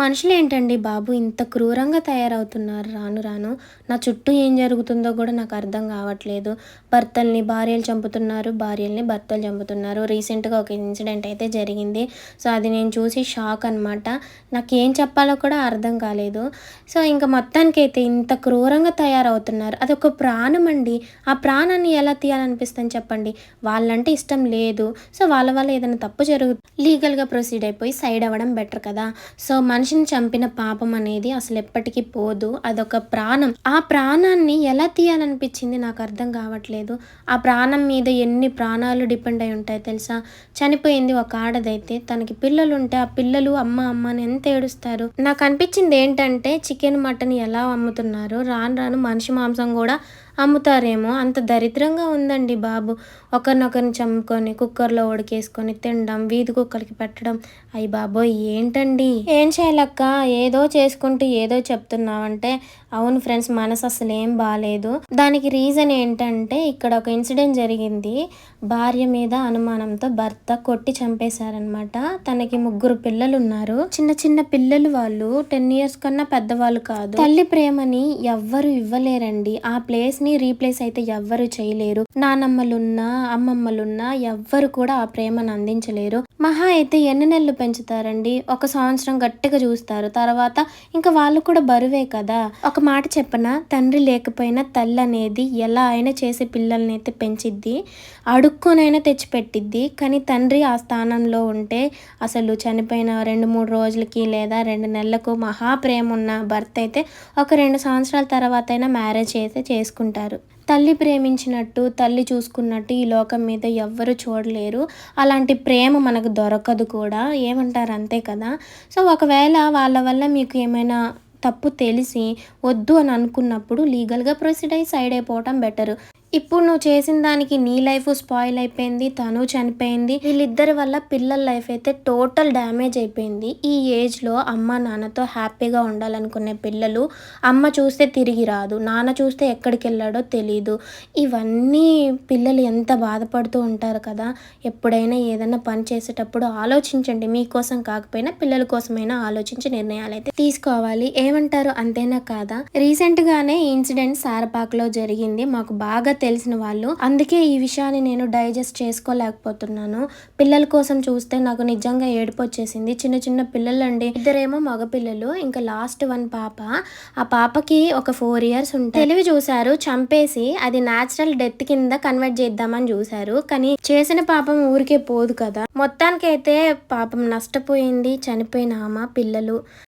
మనుషులు ఏంటండి బాబు? ఇంత క్రూరంగా తయారవుతున్నారు. రాను రాను. నా చుట్టూ ఏం జరుగుతుందో కూడా నాకు అర్థం కావట్లేదు. భర్తల్ని భార్యలు చంపుతున్నారు. భార్యల్ని భర్తలు చంపుతున్నారు. రీసెంట్గా ఒక ఇన్సిడెంట్ అయితే జరిగింది. సో అది నేను చూసి షాక్ అనమాట నాకు ఏం చెప్పాలో కూడా అర్థం కాలేదు. సో ఇంకా మొత్తానికైతే ఇంత క్రూరంగా తయారవుతున్నారు. అదొక ప్రాణం అండి. ఆ ప్రాణాన్ని ఎలా తీయాలనిపిస్తుంది చెప్పండి. వాళ్ళంటే ఇష్టం లేదు. సో వాళ్ళ వల్ల ఏదైనా తప్పు జరుగు లీగల్గా ప్రొసీడ్ అయిపోయి సైడ్ అవ్వడం బెటర్ కదా. సో మనిషి మనిషిని చంపిన పాపం అనేది అసలు ఎప్పటికీ పోదు. అదొక ప్రాణం. ఆ ప్రాణాన్ని ఎలా తీయాలనిపించింది నాకు అర్థం కావట్లేదు. ఆ ప్రాణం మీద ఎన్ని ప్రాణాలు డిపెండ్ అయి ఉంటాయి తెలుసా? చనిపోయింది ఒక ఆడదైతే తనకి పిల్లలు ఉంటే ఆ పిల్లలు అమ్మ అమ్మ అని ఎంత ఏడుస్తారు? నాకు అనిపించింది ఏంటంటే చికెన్ మటన్ ఎలా అమ్ముతున్నారు రాను రాను మనిషి మాంసం కూడా అమ్ముతారేమో. అంత దరిద్రంగా ఉందండి బాబు. ఒకరినొకరిని చంపుకొని కుక్కర్లో ఉడికేసుకొని తినడం వీధి కుక్కలకి పెట్టడం. అయ్యి బాబోయ్ ఏంటండి? ఏం చేయాలక్క? ఏదో చేసుకుంటూ ఏదో చెప్తున్నావంటే అవును ఫ్రెండ్స్ మనసు అసలు ఏం బాగాలేదు దానికి రీజన్ ఏంటంటే ఇక్కడ ఒక ఇన్సిడెంట్ జరిగింది. భార్య మీద అనుమానంతో భర్త కొట్టి చంపేశారనమాట తనకి ముగ్గురు పిల్లలు ఉన్నారు చిన్న చిన్న పిల్లలు వాళ్ళు టెన్ ఇయర్స్ కన్నా పెద్దవాళ్ళు కాదు. తల్లి ప్రేమని ఎవ్వరు ఇవ్వలేరండి. ఆ ప్లేస్ ని రీప్లేస్ అయితే ఎవ్వరు చేయలేరు. నానమ్మలున్నా అమ్మమ్మలున్నా ఎవ్వరు కూడా ఆ ప్రేమను అందించలేరు. మహా అయితే ఎన్ని నెలలు పెంచుతారండి? ఒక సంవత్సరం గట్టిగా చూస్తారు. తర్వాత ఇంకా వాళ్ళు కూడా బరువే కదా? ఒక మాట చెప్పనా? తండ్రి లేకపోయినా తల్లి అనేది ఎలా అయినా చేసి పిల్లల్ని అయితే పెంచిద్ది. అడుక్కొనైనా తెచ్చిపెట్టిద్ది. కానీ తండ్రి ఆ స్థానంలో ఉంటే అసలు చనిపోయిన రెండు మూడు రోజులకి లేదా రెండు నెలలకు మహా ప్రేమ ఉన్న భర్త అయితే ఒక రెండు సంవత్సరాల తర్వాత అయినా మ్యారేజ్ అయితే చేసుకుంటారు. తల్లి ప్రేమించినట్టు తల్లి చూసుకున్నట్టు ఈ లోకం మీద ఎవ్వరు చూడలేరు. అలాంటి ప్రేమ మనకు దొరకదు కూడా. ఏమంటారు? అంతే కదా. సో ఒకవేళ వాళ్ళ వల్ల మీకు ఏమైనా తప్పు తెలిసి వద్దు అని అనుకున్నప్పుడు లీగల్గా ప్రొసీడ్ అయ్యి సైడ్ అయిపోవటం బెటర్. ఇప్పుడు నువ్వు చేసిన దానికి నీ లైఫ్ స్పాయిల్ అయిపోయింది తను చనిపోయింది. వీళ్ళిద్దరి వల్ల పిల్లల లైఫ్ అయితే టోటల్ డ్యామేజ్ అయిపోయింది. ఈ ఏజ్లో అమ్మ నాన్నతో హ్యాపీగా ఉండాలనుకునే పిల్లలు అమ్మ చూస్తే తిరిగి రాదు నాన్న చూస్తే ఎక్కడికి వెళ్ళాడో తెలీదు. ఇవన్నీ పిల్లలు ఎంత బాధపడుతూ ఉంటారు కదా ఎప్పుడైనా ఏదైనా పని చేసేటప్పుడు ఆలోచించండి. మీకోసం కాకపోయినా పిల్లల కోసమైనా ఆలోచించి నిర్ణయాలు అయితే తీసుకోవాలి. ఏమంటారు? అంతేనా కాదా? రీసెంట్ గానే ఈ ఇన్సిడెంట్ సారపాక్లో జరిగింది. మాకు బాగా తెలిసిన వాళ్ళు. అందుకే ఈ విషయాన్ని నేను డైజెస్ట్ చేసుకోలేకపోతున్నాను. పిల్లల కోసం చూస్తే నాకు నిజంగా ఏడుపు వచ్చేసింది. చిన్న చిన్న పిల్లలు అండి ఇద్దరేమో మగపిల్లలు ఇంకా లాస్ట్ వన్ పాప. ఆ పాపకి ఒక ఫోర్ ఇయర్స్ ఉంటాయి. తెలివి చూశారు చంపేసి అది న్యాచురల్ డెత్ కింద కన్వర్ట్ చేద్దామని చూశారు. కానీ చేసిన పాపం ఊరికే పోదు కదా. మొత్తానికైతే పాపం నష్టపోయింది చనిపోయిన ఆమె పిల్లలు.